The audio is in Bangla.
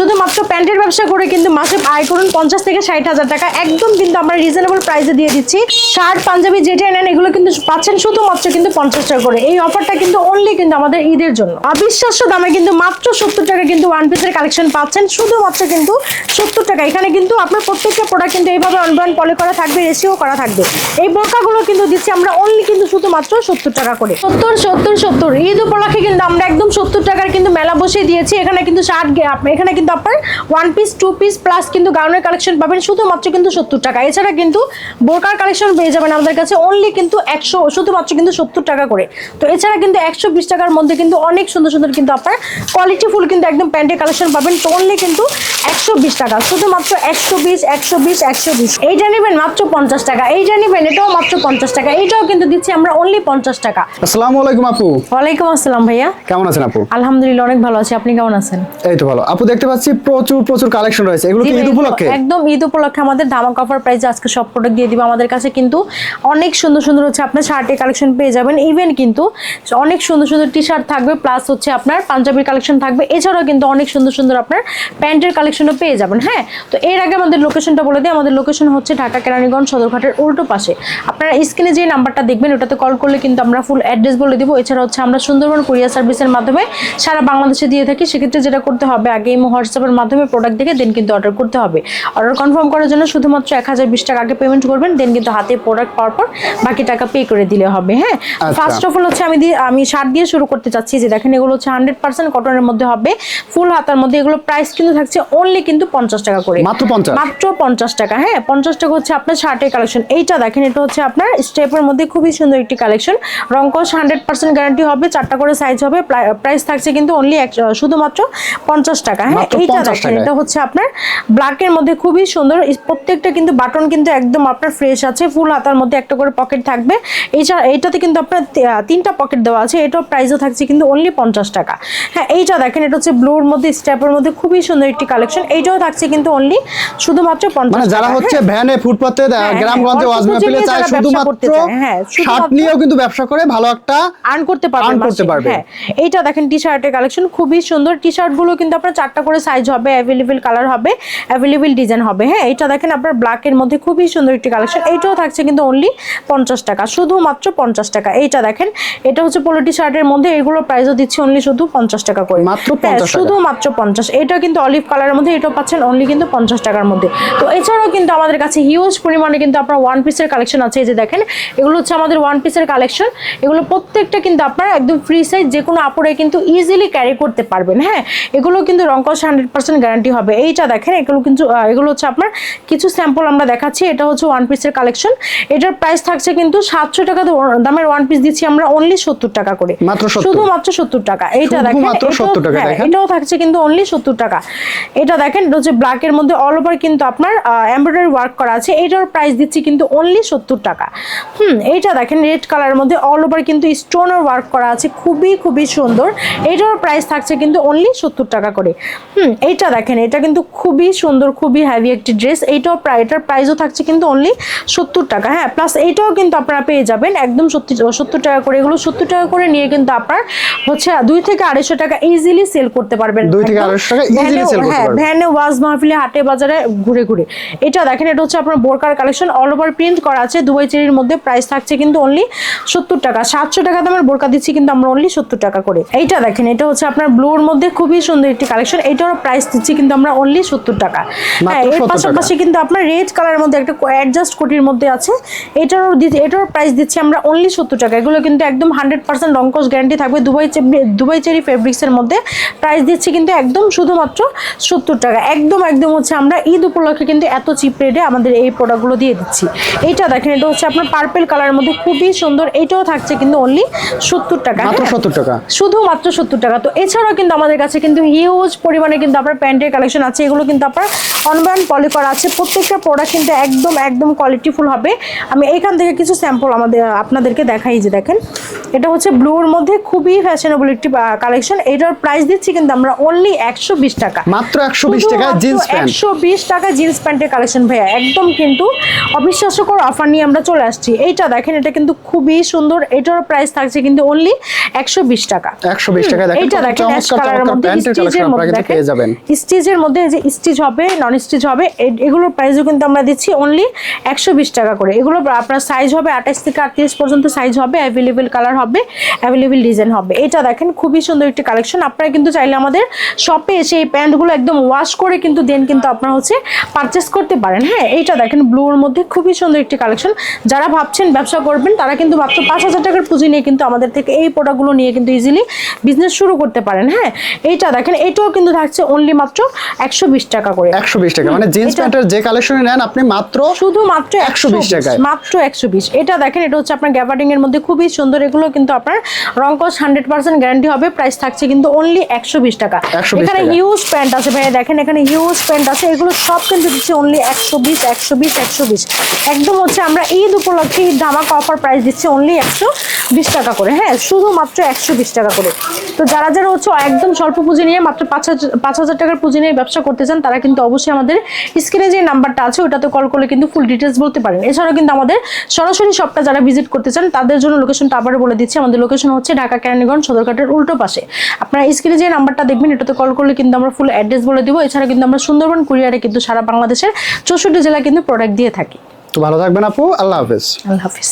শুধুমাত্র প্যান্টের ব্যবসা করে কিন্তু মাসে আয় করুন পঞ্চাশ থেকে ষাট হাজার টাকা। একদম কিন্তু আমরা রিজনেবল প্রাইসে দিয়ে দিচ্ছি। শার্ট, পাঞ্জাবি যেটাই নেন, এগুলো কিন্তু পাচ্ছেন শুধুমাত্র কিন্তু পঞ্চাশ টাকা করে। এই অফারটা কিন্তু অনলি কিন্তু আমাদের ঈদের জন্য। অবিশ্বাস্য দামে কিন্তু মাত্র সত্তর টাকা কিন্তু ওয়ান পিসের কালেকশন পাচ্ছেন। শুধুমাত্র কিন্তু সত্তর টাকা। এখানে কিন্তু আপনার প্রত্যেকটা প্রোডাক্ট কিন্তু এইভাবে অনবান পলি করা থাকবে রেসিও করা থাকবে। এই বোরকাগুলো কিন্তু দিচ্ছি আমরা অনলি কিন্তু শুধুমাত্র সত্তর টাকা করে। সত্তর সত্তর সত্তর। ঈদ উপলক্ষে কিন্তু আমরা একদম সত্তর টাকার কিন্তু মেলা বসিয়ে দিয়েছি। এখানে কিন্তু শার্ট, এখানে কিন্তু আপনার one piece two piece plus কিন্তু গাউনের কালেকশন পাবেন শুধুমাত্র কিন্তু সত্তর টাকা। এছাড়া কিন্তু বোরকার কালেকশন পেয়ে যাবেন আমাদের কাছে অনলি কিন্তু একশো শুধুমাত্র কিন্তু সত্তর টাকা করে। তো এছাড়া কিন্তু একশো বিশ টাকার মধ্যে কিন্তু অনেক সুন্দর সুন্দর কিন্তু আপনার কোয়ালিটি ফুল কিন্তু একদম প্যান্টের কালেকশন পাবেন। তো অনলি কিন্তু একশো বিশ টাকা শুধুমাত্র একশো বিশ একশো বিশ একশো বিশ। এইটা নেবেন মাত্র পঞ্চাশ টাকা এইটা নেবেন এটাও মাত্র পঞ্চাশ টাকা এইটাও কিন্তু দিচ্ছি আমরা অনলি পঞ্চাশ টাকা। আসসালামু আলাইকুম আপু। ওয়ালাইকুম আসসালাম ভাইয়া। কেমন আছেন আপু? আলহামদুলিল্লাহ অনেক ভালো আছি। আপনি কেমন আছেন? এই তো ভালো। আপু দেখতে পাচ্ছি প্রচুর প্রচুর কালেকশন রয়েছে। এগুলো কি ঈদ উপলক্ষে? একদম ঈদ উপলক্ষে আমাদের ধামাক অফার প্রাইস আজকে সব প্রোডাক্ট দিয়ে দিব আমাদের কাছে কিন্তু অনেক সুন্দর সুন্দর হচ্ছে আপনার শার্টের কালেকশন পেয়ে যাবেন। ইভেন কিন্তু অনেক সুন্দর সুন্দর টি শার্ট থাকবে প্লাস হচ্ছে আপনার পাঞ্জাবির কালেকশন থাকবে। এছাড়াও কিন্তু অনেক সুন্দর সুন্দর আপনার প্যান্টের কালেকশনও পেয়ে যাবেন হ্যাঁ? তো এর আগে আমাদের লোকেশনটা বলে দিই আমাদের লোকেশন হচ্ছে ঢাকা কেরানীগঞ্জ সদরঘাটের উল্টো পাশে। আপনারা স্ক্রিনে যে নাম্বারটা দেখবেন ওটাতে কল করলে কিন্তু আমরা ফুল অ্যাড্রেস বলে দিব। এছাড়া হচ্ছে আমরা সুন্দরবন কুরিয়ার সার্ভিসের মাধ্যমে সারা বাংলাদেশে দিয়ে থাকি। সেক্ষেত্রে যেটা করতে হবে আগে ইমো হোয়াটসঅ্যাপের মাধ্যমে প্রোডাক্ট দেখে দেন কিন্তু অর্ডার করতে হবে। অর্ডার কনফার্ম করার জন্য শুধুমাত্র এক হাজার বিশ টাকা আগে পেমেন্ট করবেন দেন কিন্তু হাতে প্রোডাক্ট পাওয়ার পর বাকি টাকা পে করে দিলে হবে হ্যাঁ। ফার্স্ট অফ অল হচ্ছে আমি দিয়ে আমি শার্ট দিয়ে শুরু করতে চাচ্ছি যে দেখেন এগুলো হচ্ছে হান্ড্রেড পার্সেন্ট কটনের মধ্যে হবে ফুল হাতার মধ্যে এগুলো প্রাইস কিন্তু থাকছে অনলি কিন্তু পঞ্চাশ টাকা করে। মাত্র 50? মাত্র পঞ্চাশ টাকা হ্যাঁ? পঞ্চাশ টাকা হচ্ছে আপনার শার্টের কালেকশন এইটা দেখেন এটা হচ্ছে আপনার স্টেপের মধ্যে খুবই সুন্দর একটি কালেকশন রংকশ হান্ড্রেড পার্সেন্ট গ্যারান্টি হবে চারটা করে সাইজ হবে প্রাইস থাকছে কিন্তু অনলি শুধুমাত্র পঞ্চাশ টাকা হ্যাঁ? এইটা 50 দেখেন টাকায়। এটা হচ্ছে আপনার ব্ল্যাকের মধ্যে খুবই সুন্দর প্রত্যেকটা কিন্তু বাটন কিন্তু একদম আপনার ফ্রেশ আছে ফুল হাতার মধ্যে একটা করে পকেট থাকবে এছাড়া এইটাতে কিন্তু আপনার তিনটা পকেট দেওয়া আছে এটাও প্রাইসও থাকছে কিন্তু অনলি পঞ্চাশ টাকা হ্যাঁ এইটা দেখেন এটা হচ্ছে ব্লুর মধ্যে স্টেপের মধ্যে খুবই সুন্দর একটি কালেকশন এইটাও থাকছে কিন্তু অনলি শুধুমাত্র পঞ্চাশ মানে যারা হচ্ছে হ্যাঁ। ভ্যানে ফুটপাতে হ্যাঁ, গ্রামগঞ্জে অল্প ওয়াজ মাহফিলে চায় শুধুমাত্র হ্যাঁ, শার্ট নিয়েও কিন্তু ব্যবসা করে ভালো একটা আর্ন করতে পারবে Earn করতে পারবে। হ্যাঁ এইটা দেখেন টি শার্টের কালেকশন খুবই সুন্দর টি শার্টগুলো কিন্তু আপনার চারটা করে সাইজ হবে অ্যাভেলেবেল কালার হবে অ্যাভেলেবেল ডিজাইন হবে। হ্যাঁ এটা দেখেন আপনার ব্ল্যাক এর মধ্যে খুবই সুন্দর একটি কালেকশন এইটাও থাকছে কিন্তু অনলি পঞ্চাশ টাকা শুধুমাত্র পঞ্চাশ টাকা। এইটা দেখেন এটা হচ্ছে পোলোটি শার্টের মধ্যে এগুলো প্রাইসও দিচ্ছে অনলি শুধু পঞ্চাশ টাকা করে। মাত্র হ্যাঁ, 50 টাকা। শুধু মাত্র পঞ্চাশ। এটা কিন্তু অলিভ কালারের মধ্যে এটাও পাচ্ছেন অনলি কিন্তু পঞ্চাশ টাকার মধ্যে। তো এছাড়াও কিন্তু আমাদের কাছে হিউজ পরিমাণে কিন্তু আপনার ওয়ান পিসের কালেকশন আছে। এই যে দেখেন এগুলো হচ্ছে আমাদের ওয়ান পিসের কালেকশন এগুলো প্রত্যেকটা কিন্তু আপনার একদম ফ্রি সাইজ যে কোনো আপুরে কিন্তু ইজিলি ক্যারি করতে পারবেন। হ্যাঁ এগুলো কিন্তু রঙ্কশ হান্ড্রেড পার্সেন্ট গ্যারান্টি হবে। এইটা দেখেন এগুলো কিন্তু এগুলো হচ্ছে আপনার কিছু স্যাম্পল আমরা দেখাচ্ছি। এটা হচ্ছে ওয়ান পিসের কালেকশন এটার প্রাইস থাকছে কিন্তু সাতশো টাকা দামের ওয়ান পিস দিচ্ছি আমরা অনলি সত্তর টাকা করে। মাত্র 70 শুধুমাত্র সত্তর টাকা। এইটা দেখেন শুধুমাত্র এটাও- 70 টাকা, হ্যাঁ। এটাও থাকছে কিন্তু অনলি সত্তর টাকা। এটা দেখেন এটা হচ্ছে ব্ল্যাক এর মধ্যে অল ওভার কিন্তু আপনার এমব্রয়ডারি ওয়ার্ক করা আছে। এটার প্রাইস দিচ্ছি কিন্তু অনলি সত্তর টাকা। হুম এইটা দেখেন রেড কালারের মধ্যে অল ওভার কিন্তু স্টোনের ওয়ার্ক করা আছে। খুবই খুবই সুন্দর। এটার প্রাইস থাকছে কিন্তু অনলি সত্তর টাকা করে। হুম এইটা দেখেন এটা কিন্তু খুবই সুন্দর খুবই হ্যাভি একটি ড্রেস এইটাও প্রায় এটার প্রাইসও থাকছে কিন্তু অনলি সত্তর টাকা। হ্যাঁ প্লাস এইটাও কিন্তু আপনারা পেয়ে যাবেন একদম সত্যি সত্তর টাকা করে। এগুলো সত্তর টাকা করে নিয়ে কিন্তু আপনার হচ্ছে দুই থেকে আড়াইশো টাকা ইজিলি সেল করতে পারবেন। দুই থেকে আড়াইশো টাকা easily ভ্যানে- করতে হ্যাঁ, পারবেন। ভ্যানে ওয়াজ মাহফিলে হাটে বাজারে ঘুরে ঘুরে। এটা দেখেন এটা হচ্ছে আপনার বোরকার কালেকশন অল ওভার প্রিন্ট করা আছে দুবাই চেরির মধ্যে প্রাইস থাকছে কিন্তু অনলি সত্তর টাকা। সাতশো টাকা দামের বোরকা দিচ্ছি কিন্তু আমরা অনলি সত্তর টাকা করে। এইটা দেখেন এটা হচ্ছে আপনার ব্লুর মধ্যে খুবই সুন্দর একটি কালেকশন এটারও প্রাইস দিচ্ছি কিন্তু আমরা অনলি সত্তর টাকা। হ্যাঁ এর পাশাপাশি কিন্তু আপনার রেড কালারের মধ্যে একটা অ্যাডজাস্ট কোটির মধ্যে আছে। এটারও এটারও প্রাইস দিচ্ছি আমরা অনলি সত্তর টাকা। এগুলো কিন্তু একদম হান্ড্রেড পার্সেন্ট রঙ্কস গ্যারান্টি থাকবে দুবাই দুবাই চেরি ফেব্রিক্সের মধ্যে। প্রাইস দিচ্ছি কিন্তু একদম শুধুমাত্র সত্তর টাকা। একদম একদম হচ্ছে আমরা ঈদ উপলক্ষে কিন্তু এত চিপ রেটে আমাদের এই প্রোডাক্টগুলো দিয়ে দিচ্ছি। এইটা দেখেন এটা হচ্ছে আপনার পার্পেল কালারের মধ্যে খুবই সুন্দর। এটাও থাকছে কিন্তু অনলি সত্তর টাকা। মাত্র হ্যাঁ? সত্তর টাকা। শুধুমাত্র সত্তর টাকা। তো এছাড়াও কিন্তু আমাদের কাছে কিন্তু হিউজ পরিমাণে কিন্তু আপনার প্যান্টের কালেকশন আছে, এগুলো কিন্তু আপনার অনবায়ন পলি করা আছে। প্রত্যেকটা প্রোডাক্ট কিন্তু একদম একদম কোয়ালিটিফুল হবে। আমি এখান থেকে কিছু স্যাম্পল আমাদের, আপনাদেরকে দেখাই যে দেখেন। এটা হচ্ছে ব্লুর মধ্যে খুবই ফ্যাশনেবল একটি কালেকশন এটার প্রাইস দিচ্ছি কিন্তু আমরা অনলি একশো বিশ টাকা। মাত্র 120 টাকা জিন্স একশো বিশ টাকা জিন্স প্যান্টের কালেকশন ভাইয়া। একদম কিন্তু অবিশ্বাস্যকর অফার নিয়ে আমরা চলে আসছি। এইটা দেখেন এটা কিন্তু খুবই সুন্দর। এটার প্রাইস থাকছে কিন্তু অনলি একশো বিশ টাকা। একশো বিশ টাকা দেখেন এইটা দেখেন অ্যাশ কালারের মধ্যে স্টিচের মধ্যে দেখেন। স্টিচের মধ্যে যে স্টিচ হবে নন স্টিচ হবে এগুলোর প্রাইসও কিন্তু আমরা দিচ্ছি অনলি একশো বিশ টাকা করে। এগুলো আপনার সাইজ হবে আঠাশ থেকে আটত্রিশ পর্যন্ত সাইজ হবে অ্যাভেলেবেল কালার হবে অ্যাভেলেবেল ডিজাইন হবে। এটা দেখেন খুবই সুন্দর একটি কালেকশন আপনারা কিন্তু চাইলে আমাদের শপে এসে এই প্যান্টগুলো একদম ওয়াশ করে কিন্তু দেন কিন্তু আপনারা হচ্ছে পারচেস করতে পারেন। হ্যাঁ এইটা দেখেন ব্লুর মধ্যে খুবই সুন্দর একটি কালেকশন যারা ভাবছেন ব্যবসা করবেন তারা কিন্তু মাত্র পাঁচ হাজার টাকার পুঁজি নিয়ে কিন্তু আমাদের থেকে এই প্রোডাক্টগুলো নিয়ে কিন্তু ইজিলি বিজনেস শুরু করতে পারেন। হ্যাঁ এইটা দেখেন এটাও কিন্তু থাকছে অনলি মাত্র একশো বিশ টাকা করে। একশো বিশ টাকা মানে জিন্স প্যান্টের যে কালেকশনে নেন আপনি মাত্র শুধুমাত্র 120 একশো বিশ টাকায়। মাত্র একশো বিশ। এটা দেখেন এটা হচ্ছে আপনার গ্যাবার্ডিং এর মধ্যে খুবই সুন্দর এগুলো কিন্তু আপনার রংকস হান্ড্রেড পার্সেন্ট গ্যারান্টি হবে প্রাইস থাকছে কিন্তু অনলি একশো বিশ টাকা। এখানে হিউজ প্যান্ট আছে ভাই দেখেন এখানে হিউজ প্যান্ট আছে এগুলো সব কিন্তু দিচ্ছে অনলি একশো বিশ একশো বিশ একশো বিশ। একদম হচ্ছে আমরা ঈদ উপলক্ষে ঈদ ধামাকা অফার প্রাইস দিচ্ছে অনলি একশো বিশ টাকা করে হ্যাঁ শুধুমাত্র একশো বিশ টাকা করে। তো যারা যারা হচ্ছে একদম স্বল্প পুঁজি নিয়ে মাত্র পাঁচ হাজার পাঁচ হাজার টাকার পুঁজি নিয়ে ব্যবসা করতে চান তারা কিন্তু অবশ্যই আমাদের স্ক্রিনে যে নাম্বারটা আছে ওটাতে কল করলে কিন্তু ফুল ডিটেলস বলতে পারেন। এছাড়াও কিন্তু আমাদের সরাসরি শপটা যারা ভিজিট করতে চান তাদের জন্য লোকেশনটা আবারও বলে দিচ্ছি। আমাদের লোকেশন হচ্ছে ঢাকা কেরানীগঞ্জ সদরঘাটের উল্টো পাশে। আপনারা স্ক্রিনে যে নাম্বারটা দেখবেন এটাতে কল করলে কিন্তু আমরা ফুল অ্যাড্রেস বলে দিব। এছাড়া কিন্তু আমরা সুন্দরবন কুরিয়ারে কিন্তু সারা বাংলাদেশের চৌষট্টি জেলা কিন্তু প্রোডাক্ট দিয়ে থাকি। তো ভালো থাকবেন আপু। আল্লাহ হাফিজ। আল্লাহ হাফিজ।